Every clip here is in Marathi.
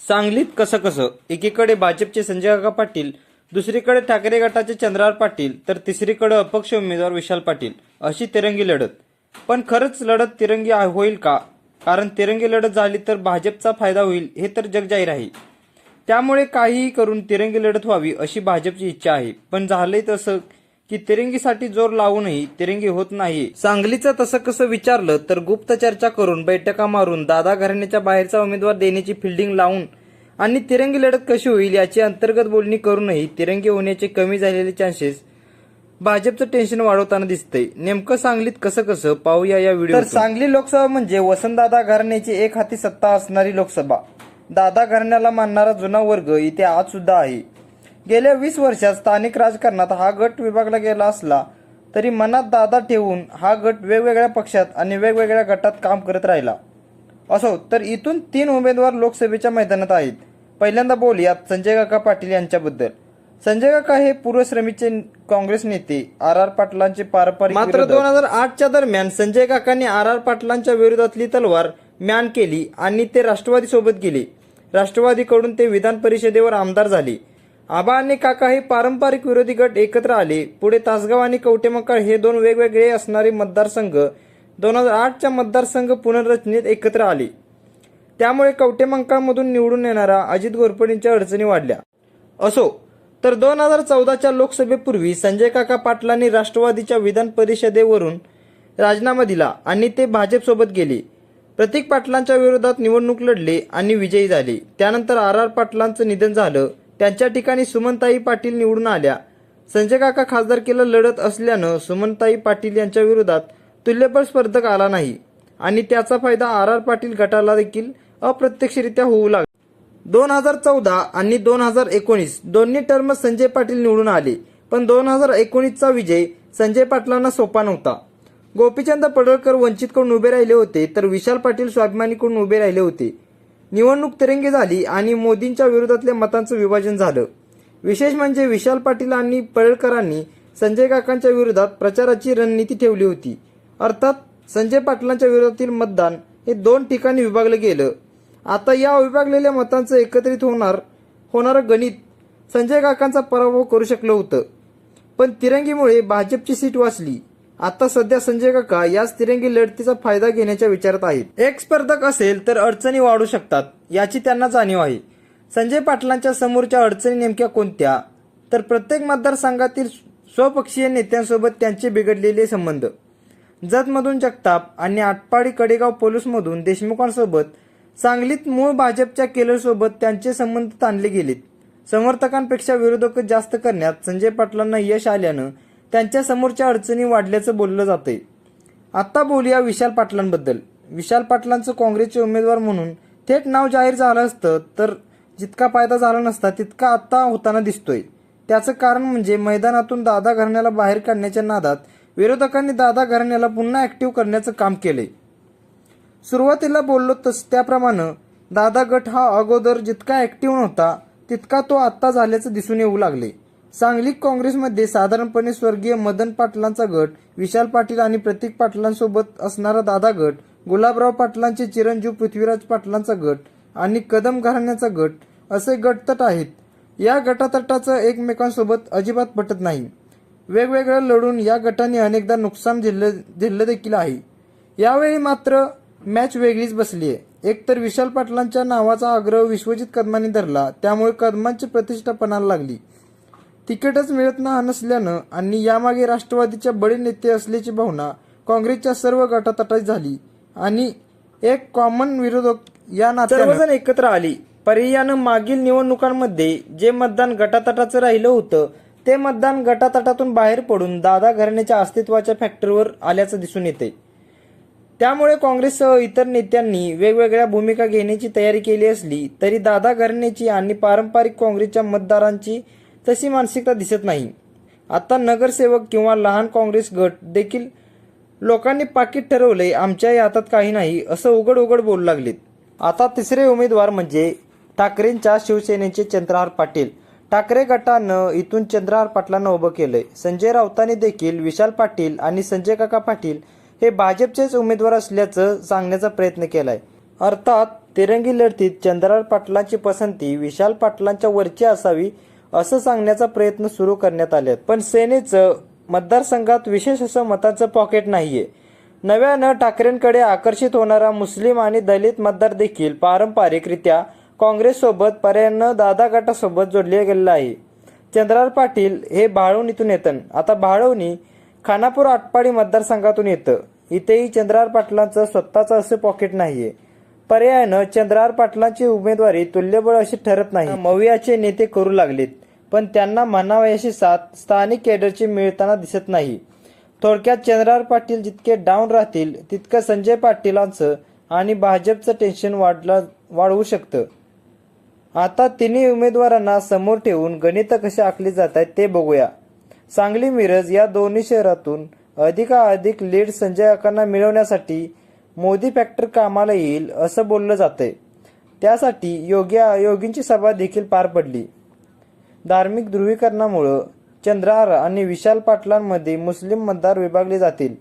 सांगलीत कसं कसं? एकीकडे भाजपचे संजय काका पाटील दुसरीकडे ठाकरे गटाचे चंद्रार पाटील तर तिसरीकडे अपक्ष उमेदवार विशाल पाटील. अशी तिरंगी लढत. पण खरंच लढत तिरंगी होईल का? कारण तिरंगी लढत झाली तर भाजपचा फायदा होईल हे तर जगजाहीर आहे. त्यामुळे काहीही करून तिरंगी लढत व्हावी अशी भाजपची इच्छा आहे. पण झालंय तसं की तिरंगीसाठी जोर लावूनही तिरंगी होत नाही. सांगलीचं तसं कसं विचारलं तर गुप्त चर्चा करून बैठका मारून दादा घराण्याच्या बाहेरचा उमेदवार देण्याची फिल्डिंग लावून आणि तिरंगी लढत कशी होईल याची अंतर्गत बोलणी करूनही तिरंगी होण्याचे कमी झालेले चान्सेस भाजपचं टेन्शन वाढवताना दिसतंय. नेमकं सांगलीत कसं कसं पाहूया या व्हिडिओ तर सांगली लोकसभा म्हणजे वसंतदादा घराण्याची एक हाती सत्ता असणारी लोकसभा. दादा घराण्याला मानणारा जुना वर्ग इथे आज सुद्धा आहे. गेल्या वीस वर्षात स्थानिक राजकारणात हा गट विभागला गेला असला तरी मनात दादा ठेवून हा गट वेगवेगळ्या पक्षात आणि वेगवेगळ्या गटात काम करत राहिला. असो तर इथून तीन उमेदवार लोकसभेच्या मैदानात आहेत. पहिल्यांदा बोलूयात संजय काका पाटील यांच्याबद्दल. संजय काका हे पूर्वश्रमीचे काँग्रेस नेते आर आर पाटलांचे पारंपरिक मात्र दोन हजार आठच्या दरम्यान संजय काकांनी आर आर पाटलांच्या विरोधातली तलवार म्यान केली आणि ते राष्ट्रवादी सोबत गेले. राष्ट्रवादीकडून ते विधान परिषदेवर आमदार झाले. आबा आणि काका हे पारंपरिक विरोधी गट एकत्र आले. पुढे तासगाव आणि कवटेमंकाळ हे दोन वेगवेगळे असणारे मतदारसंघ दोन हजार आठच्या मतदारसंघ पुनर्रचनेत एकत्र आले. त्यामुळे कवटेमंकाळमधून निवडून येणारा अजित घोरपडेंच्या अडचणी वाढल्या. असो तर दोन हजार चौदाच्या लोकसभेपूर्वी संजय काका पाटलांनी राष्ट्रवादीच्या विधान परिषदेवरून राजीनामा दिला आणि ते भाजपसोबत गेले. प्रतीक पाटलांच्या विरोधात निवडणूक लढले आणि विजयी झाले. त्यानंतर आर आर पाटलांचं निधन झालं. त्यांच्या ठिकाणी सुमनताई पाटील निवडून आल्या. संजय काका खासदारकीला लढत असल्यानं सुमनताई पाटील यांच्या विरोधात तुल्यबळ स्पर्धक आला नाही आणि त्याचा फायदा आर आर पाटील गटाला देखील अप्रत्यक्षरित्या होऊ लागला. दोन हजार चौदा आणि दोन हजार एकोणीस दोन्ही टर्म संजय पाटील निवडून आले पण दोन हजार एकोणीसचा विजय संजय पाटलांना सोपा नव्हता. गोपीचंद पडळकर वंचितकडून उभे राहिले होते तर विशाल पाटील स्वाभिमानीकडून उभे राहिले होते. निवडणूक तिरंगी झाली आणि मोदींच्या विरोधातल्या मतांचं विभाजन झालं. विशेष म्हणजे विशाल पाटील आणि पळळकरांनी संजय काकांच्या विरोधात प्रचाराची रणनीती ठेवली होती. अर्थात संजय पाटलांच्या विरोधातील मतदान हे दोन ठिकाणी विभागलं गेलं. आता या विभागलेल्या मतांचं एकत्रित होणार होणारं गणित संजय काकांचा पराभव करू शकलं होतं. पण तिरंगीमुळे भाजपची सीट वाचली. आता सध्या संजय काका याच तिरंगी लढतीचा फायदा घेण्याच्या विचारात आहेत. एक स्पर्धक असेल तर अडचणी वाढू शकतात याची त्यांना जाणीव आहे. संजय पाटलांच्या समोरच्या अडचणी नेमक्या कोणत्या? तर प्रत्येक मतदारसंघातील स्वपक्षीय नेत्यांसोबत त्यांचे बिघडलेले संबंध. जतमधून जगताप आणि आटपाडी कडेगाव पोलीसमधून देशमुखांसोबत सांगलीत मूळ भाजपच्या केलरसोबत त्यांचे संबंध ताणले गेलेत. समर्थकांपेक्षा विरोधक जास्त करण्यात संजय पाटलांना यश आल्यानं त्यांच्या समोरच्या अडचणी वाढल्याचं बोललं जातंय. आत्ता बोलूया विशाल पाटलांबद्दल. विशाल पाटलांचं काँग्रेसचे उमेदवार म्हणून थेट नाव जाहीर झालं असतं तर जितका फायदा झाला नसता तितका आत्ता होताना दिसतोय. त्याचं कारण म्हणजे मैदानातून दादा घराण्याला बाहेर काढण्याच्या नादात विरोधकांनी दादा घराण्याला पुन्हा ऍक्टिव्ह करण्याचं काम केले सुरुवातीला बोललो तस त्याप्रमाणे दादा गट हा अगोदर जितका ऍक्टिव्ह नव्हता तितका तो आत्ता झाल्याचं दिसून येऊ लागले सांगली काँग्रेसमध्ये साधारणपणे स्वर्गीय मदन पाटलांचा गट विशाल पाटील आणि प्रतीक पाटलांसोबत असणारा दादा गट गुलाबराव पाटलांचे चिरंजीव पृथ्वीराज पाटलांचा गट आणि कदम घराण्याचा गट असे गटतट आहेत. या गटातटाचं एकमेकांसोबत अजिबात पटत नाही. वेगवेगळं लढून या गटाने अनेकदा नुकसान झेल झेललं देखील आहे. यावेळी मात्र मॅच वेगळीच बसली आहे एकतर विशाल पाटलांच्या नावाचा आग्रह विश्वजित कदमांनी धरला त्यामुळे कदमांची प्रतिष्ठा पणाला लागली. तिकीटच मिळत ना नसल्यानं आणि यामागे राष्ट्रवादीच्या बडे नेते असल्याची भावना काँग्रेसच्या सर्व गटातटात झाली. आणि एक कॉमन विरोधक या नात्यानं सर्वजण एकत्र आली. पर्यायानं मागील निवडणुकांमध्ये जे मतदान गटातटाचं राहिलं होतं ते मतदान गटातटातून बाहेर पडून दादा घराण्याच्या अस्तित्वाच्या फॅक्टरवर आल्याचं दिसून येते. त्यामुळे काँग्रेससह इतर नेत्यांनी वेगवेगळ्या भूमिका घेण्याची तयारी केली असली तरी दादा घराण्याची आणि पारंपरिक काँग्रेसच्या मतदारांची तशी मानसिकता दिसत नाही. आता नगरसेवक किंवा लहान काँग्रेस गट देखील लोकांनी पाकिट ठरवले आमच्याही हातात काही नाही असं उघड उघड बोलू लागलेत. आता तिसरे उमेदवार म्हणजे ठाकरेंच्या शिवसेनेचे चंद्रहार पाटील. ठाकरे गटानं इथून चंद्रहार पाटलांना उभं केलंय. संजय राऊतांनी देखील विशाल पाटील आणि संजय काका पाटील हे भाजपचेच उमेदवार असल्याचं सांगण्याचा प्रयत्न केलाय. अर्थात तिरंगी लढतीत चंद्रहार पाटलांची पसंती विशाल पाटलांच्या वरची असावी असं सांगण्याचा प्रयत्न सुरू करण्यात आले पण सेनेचं मतदारसंघात विशेष असं मताचं पॉकेट नाहीये. नव्यानं ठाकरेंकडे आकर्षित होणारा मुस्लिम आणि दलित मतदार देखील पारंपरिकरित्या काँग्रेससोबत पर्यायानं दादा गटासोबत जोडले गेलेला आहे. चंद्रार पाटील हे भाळवणीतून येतं आता भाळवणी खानापूर आटपाडी मतदारसंघातून येतं. इथेही चंद्रार पाटलांचं स्वतःचं असं पॉकेट नाहीये. पर्यायानं चंद्रहार पाटलांची उमेदवारी तुल्यबळ अशी ठरत नाही. मवियाचे नेते करू लागलेत पण त्यांना म्हणावयाशी साथ स्थानिक कॅडरची मिळताना दिसत नाही. थोडक्यात चंद्रहार पाटील जितके डाऊन राहतील तितकं संजय पाटीलांचं आणि भाजपचं टेन्शन वाढला वाढवू शकतं. आता तिन्ही उमेदवारांना समोर ठेवून गणित कशी आखली जात आहेत ते बघूया. सांगली मिरज या दोन्ही शहरातून अधिकाधिक लीड संजय काकांना मिळवण्यासाठी मोदी फॅक्टर कामाला येईल असं बोललं जातंय. त्यासाठी योगी योगींची सभा देखील पार पडली. धार्मिक ध्रुवीकरणामुळं चंद्रहार आणि विशाल पाटलांमध्ये मुस्लिम मतदार विभागले जातील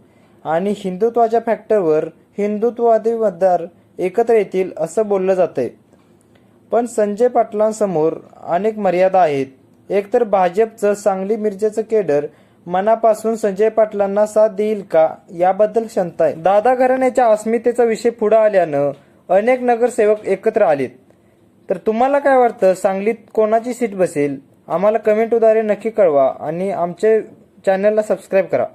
आणि हिंदुत्वाच्या फॅक्टरवर हिंदुत्ववादी मतदार एकत्र येतील असं बोललं जातंय. पण संजय पाटलांसमोर अनेक मर्यादा आहेत. एकतर भाजपचं सांगली मिरजेचं केडर मनापासून संजय पाटलांना साथ देईल का? याबद्दल क्षमता आहे. दादा घराण्याच्या अस्मितेचा विषय पुढे आल्यानं अनेक नगरसेवक एकत्र आलेत. तर तुम्हाला काय वाटतं? सांगलीत कोणाची सीट बसेल? आम्हाला कमेंटद्वारे नक्की कळवा आणि आमचे चॅनलला सबस्क्राईब करा.